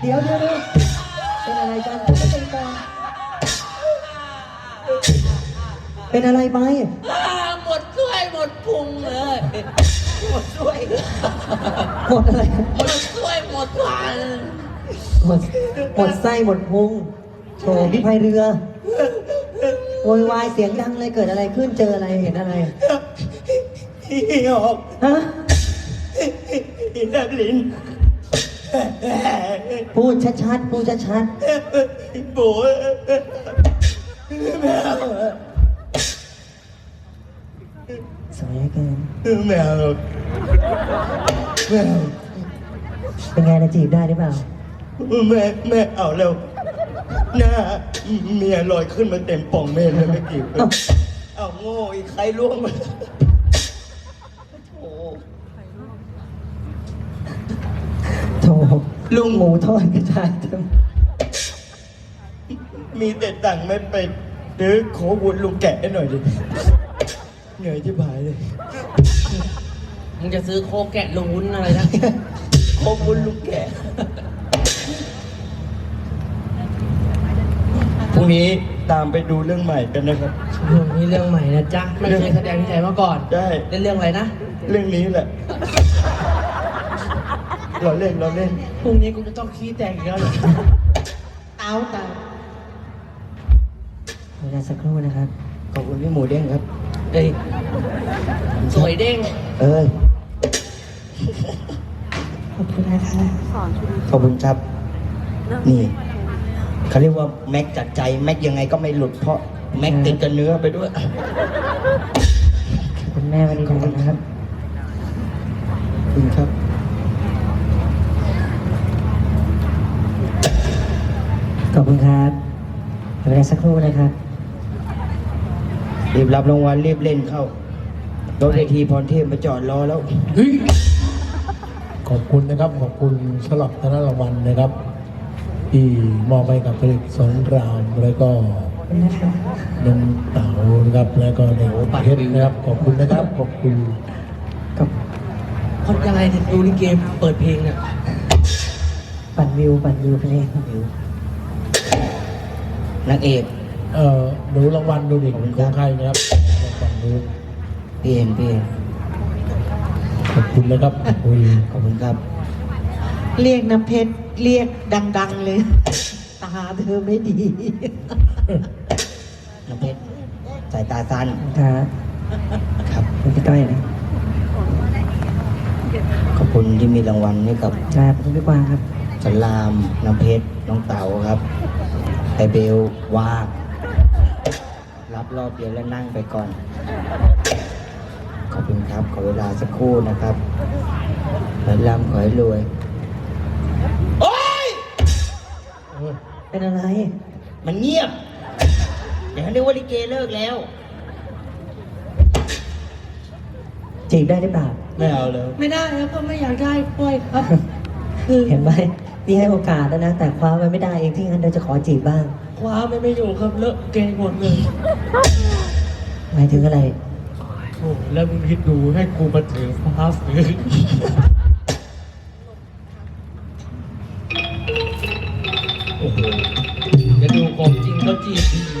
เดี๋ยวเดี๋ยวเดี๋ยวเป็นอะไรกันไม่เป็นกันเป็นอะไรไปอ่าหมดถ้วยหมดพุงเลยหมดถ้วยหมดอะไรหมดถ้วยหมดพันหมดหมดไส้หมดพุงโถพี่พายเรือโวยวายเสียงดังเลยเกิดอะไรขึ้นเจออะไรเห็นอะไรพี่ออกฮะพี่นักลิน พูดชัดๆ พูดชัดโบแมวๆ สวยเหลือเกิน แมวแมวเป็นไงนะจีบได้หรือเปล่า แม่แม่เอาแล้วหน้าเมียลอยขึ้นมาเต็มป่องเมนเลยไม่กี่คนเอาโง่อีกใครล่วงมา ลุงหมูทอดกระจายเต็มมีแต่ตังค์ไม่ไปซื้อโควุนลุงแกะให้หน่อยดิ เหนื่อยที่ผายเลย มึงจะซื้อโคกแกะลงวุ้นอะไรนะโควุนลุงแกะ พรุ่งนี้ตามไปดูเรื่องใหม่กันนะครับมีเรื่องใหม่นะจ๊ะ ไม่เคยแสดงที่ไหนมาก่อน ได้ เล่นเรื่องอะไรนะ เรื่องนี้แหละ เราเล่นเราเล่นพรุ่งนี้กูจะต้องขี้แตกอีกแล้วเหรอเต้าเต้าเวลาสักครู่นะครับ ขอบคุณพี่หมูเด้งครับเอ้ยสวยเด้ง เอ้ย ขอบคุณนะคะขอบคุณครับ นี่เขาเรียกว่าแม็กจัดใจแม็กยังไงก็ไม่หลุดเพราะแม็กติดกับเนื้อไปด้วย ขอบคุณแม่วันนี้นะครับ ขอบคุณครับ ขอบ คุณครับเวลาสักครู่นะครับ รีบรับรางวัลรีบเล่นเข้ารถเวทีพรเทพมาจอดรอแล้ว ขอบคุณนะครับ ขอบคุณสำหรับธนรางวัลนะครับ ที่มอบให้กับผลิตสอนรามแล้วก็น้องเต๋านะครับแล้วก็ในเพชรนะครับ ขอบคุณนะครับ ขอบคุณกับคนยังไงถึงดูลิเกมเปิดเพลงเนี่ยปั่นวิวปั่นวิวเพลงวิว นางเอกเอ่อดูรางวัลดูดิของใครนะครับรางวัลดูพี่เอ็นพี่เอ็นขอบคุณนะครับขอบคุณขอบคุณครับ เรียกน้ำเพชรเรียกดัง ๆ เลย ตาเธอไม่ดีน้ำเพชรสายตาสั้นครับครับคุณพี่ต้อยนะขอบคุณที่มีรางวัลให้กับครับคุณพี่กวางครับสลามน้ำเพชรน้องเต๋าครับ ไอเบลว่างรับรอบเดียวแล้วนั่งไปก่อน ขอบคุณครับ ขอเวลาสักครู่นะครับขอให้ร่ำขอให้รวย โอ๊ยเออเป็นอะไร มันเงียบ เดี๋ยวเขานึกว่าลิเกเลิกแล้ว จีบได้หรือเปล่า ไม่เอาเลยไม่ได้แล้วก็ไม่อยากได้ป่วยครับ คือเห็นไหม พี่ให้โอกาสแล้วนะ แต่คว้าไว้ไม่ได้เองที่งั้นเราจะขอจีบบ้าง คว้าไม่ไม่อยู่ครับเลอะเกงหมดเลยหมายถึงอะไรโอ้แล้วมึงคิดดูให้กูมาถือฟ้าฝืนโอ้โหจะดูของจริงเขาจีบ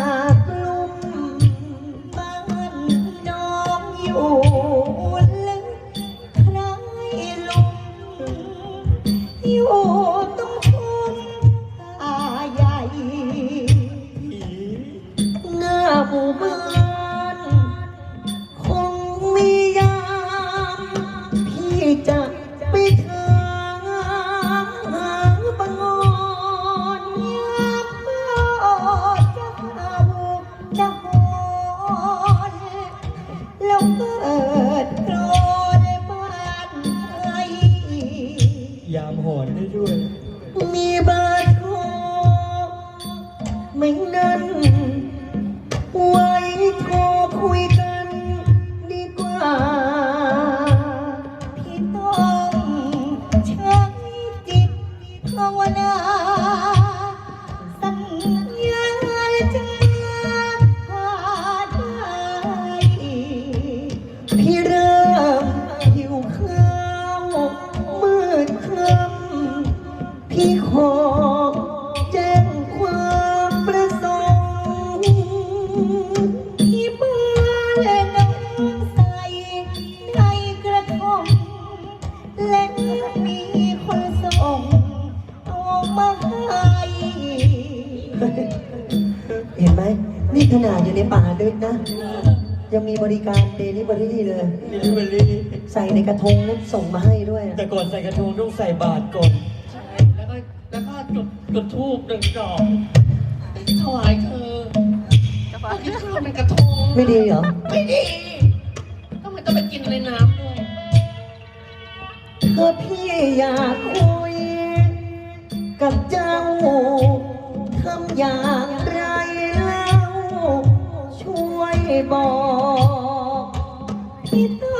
อยากลุ่มบ้านน้องอยู่ามหอนได้ด้วย มีบาทโทไม่นั้น ยังมีบริการเดลิเวอรี่เลยมิลิเวอรี่ใส่ในกระทงแล้วส่งมาให้ด้วยแต่ก่อนใส่กระทงต้องใส่บาตรก่อนแล้วก็แล้วก็จุดจุดทูบหนึ่งดอกถวายเธอเอากินข้าวเป็นกระทงไม่ดีเหรอไม่ดีทำไมต้องไปกินในน้ำด้วยถ้าพี่อยากคุย กับเจ้าทำอย่าง บอกที่ต้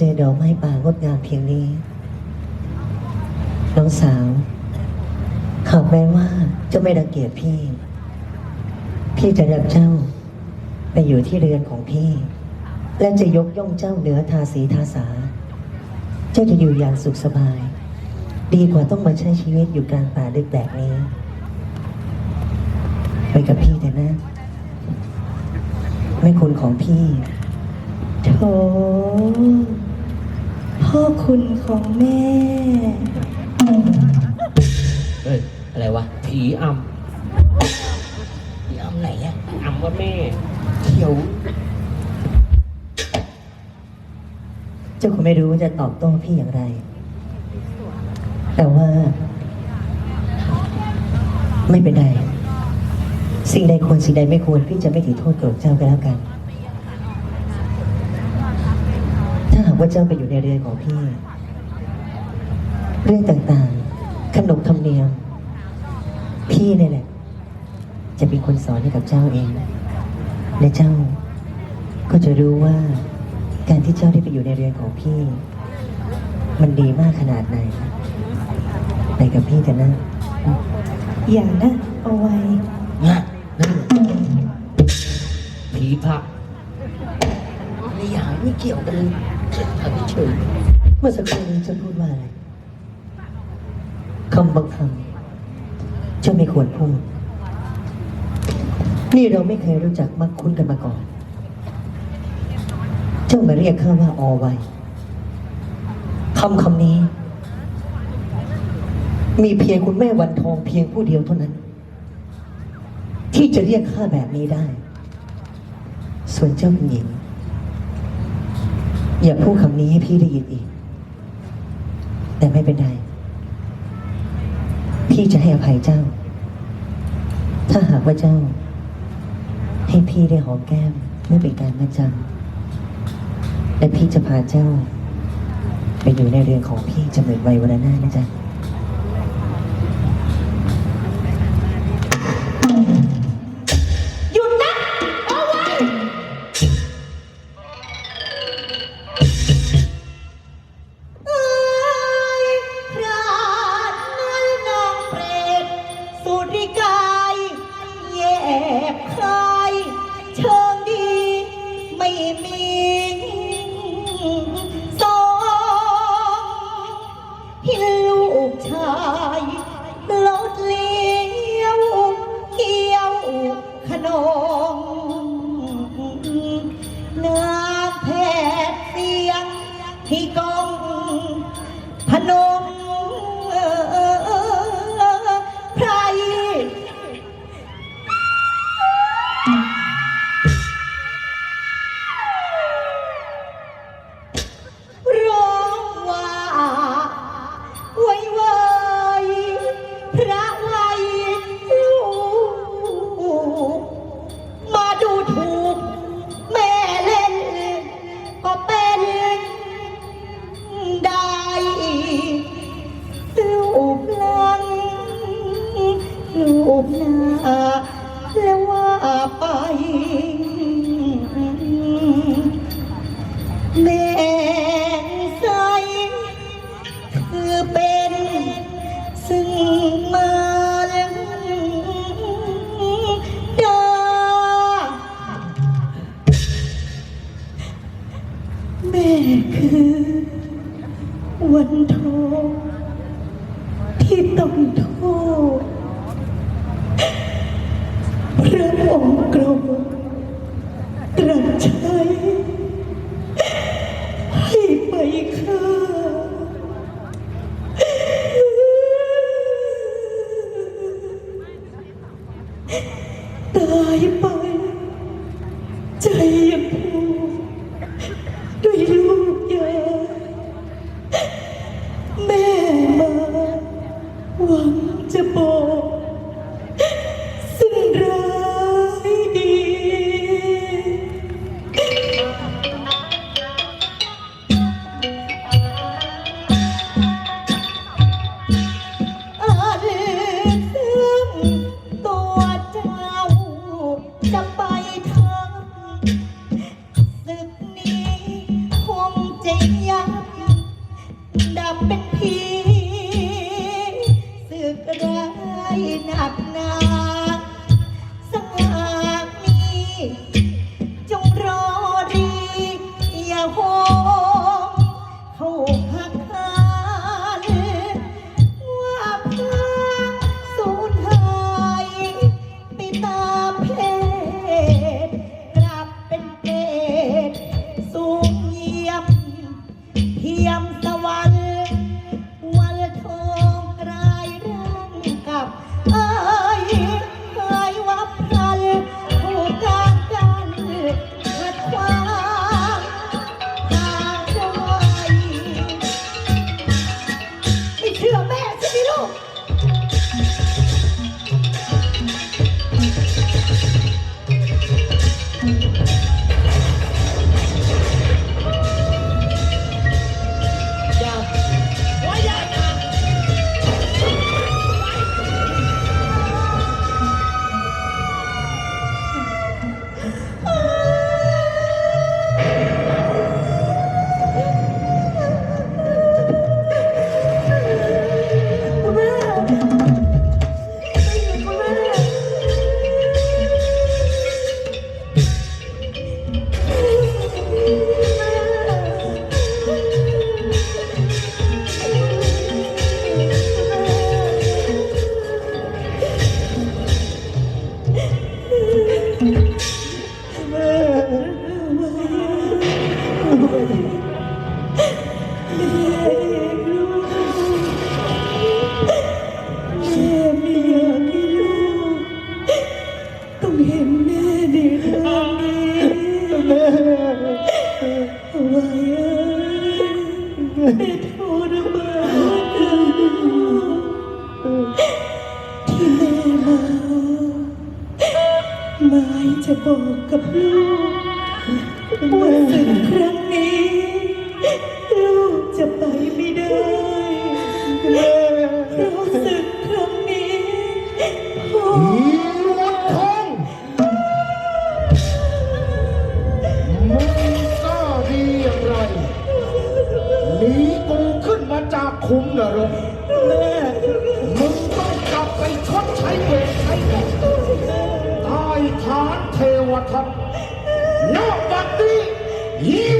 เจอดอกไม้ป่างดงามเพียงนี้ น้องสาวหากแม้ว่าเจะไม่รังเกียจพี่ พี่จะรับเจ้า ไปอยู่ที่เรือนของพี่ และจะยกย่องเจ้าเหนือทาสีทาสา เจ้าจะอยู่อย่างสุขสบาย ดีกว่าต้องมาใช้ชีวิตอยู่กลางป่าลึกแบบนี้ ไปกับพี่เถอะนะแม่คุณของพี่โถ พ่อคุณของแม่ เฮ้ย อะไรวะ ผีอำผีอำไหนอะอำว่าแม่ เขียว เจ้าคงไม่รู้ว่าจะตอบโต้พี่อย่างไร แต่ว่า ไม่เป็นไร สิ่งใดควรสิ่งใดไม่ควร พี่จะไม่ถือโทษโกรธเจ้าก็แล้วกัน ถ้าหาก ว่าเจ้าไปอยู่ในเรือนของพี่ เรื่องต่างๆ ขนบธรรมเนียม พี่เนี่ยแหละ จะเป็นคนสอนให้กับเจ้าเอง และเจ้า ก็จะรู้ว่า การที่เจ้าได้ไปอยู่ในเรือนของพี่ มันดีมากขนาดไหนไปกับพี่กันนะ อย่านะเอาไว้นะนั่นผีผักไม่อยากไม่เกี่ยวกันเลย ทำเฉยเมื่อสักครู่นี้เจ้าพูดว่าอะไรคำบางคำเจ้าไม่ควรพูด นี่เราไม่เคยรู้จักมักคุ้นกันมาก่อน เจ้ามาเรียกข้าว่าอไวคำคำนี้ มีเพียงคุณแม่วันทองเพียงผู้เดียวเท่านั้น ที่จะเรียกข้าแบบนี้ได้ ส่วนเจ้าหญิง อย่าพูดคำนี้ให้พี่ได้ยินอีก แต่ไม่เป็นไร พี่จะให้อภัยเจ้า ถ้าหากว่าเจ้า ให้พี่ได้หอมแก้มเมื่อเป็นการมัดจำและพี่จะพาเจ้า ไปอยู่ในเรือนของพี่จะเหมือนวัยวันหน้านะจ๊ะ แม่คือ วันทองที่ต้องโทษพระองค์กรมตรัสใช้ ครั้งนี้ลูกจะไปไม่ได้รู้สึกครั้งนี้พ่อมดทองมึงก็ดีไรหนีกูขึ้นมาจากคุ้มนรกแม่มึงต้องกลับไปชดใช้เวรใช้กรรมใต้ฐานเทวทัพนอกบัดนี้ 咦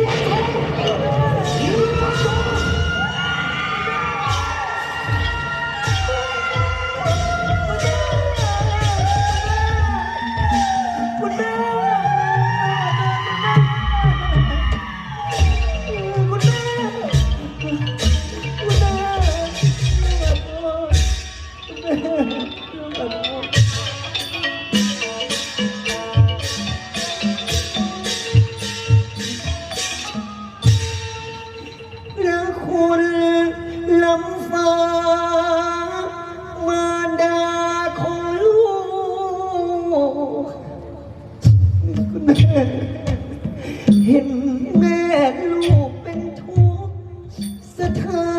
เธอ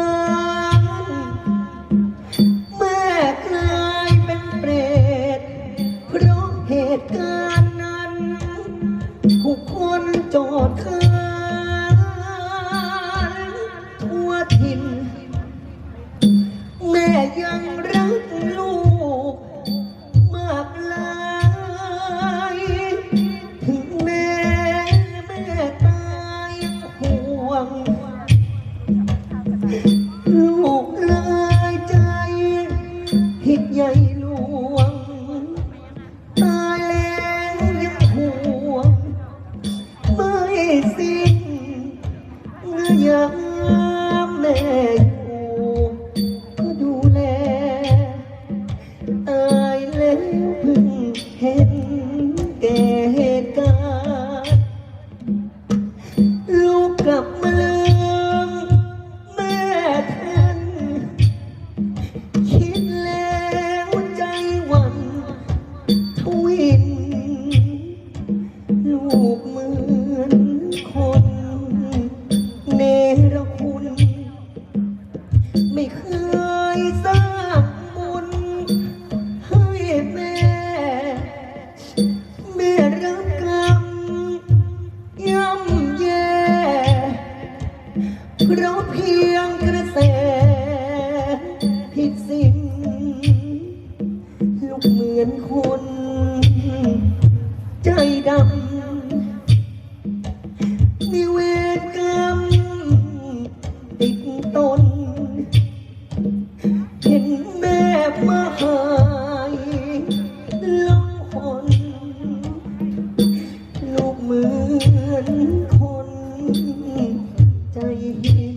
Hallelujah.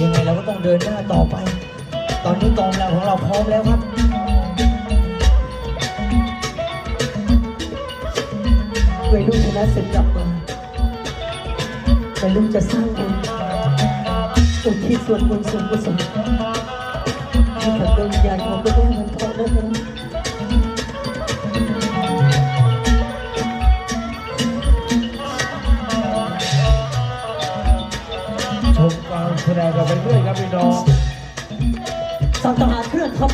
ยังไงเราก็ต้องเดินหน้าต่อไป ตอนนี้กองกำลังของเราพร้อมแล้วครับไวรุ่นชนะเสร็จกลับมาเวรุ่นจะสร้างบุญอุที่ส่วนบุญส่วนกุศลให้กับดวงวิญญาณของพระแท่มันทองนะครับ กันไปเรื่อยครับพี่น้องสั่งทหารเคลื่อนทัพ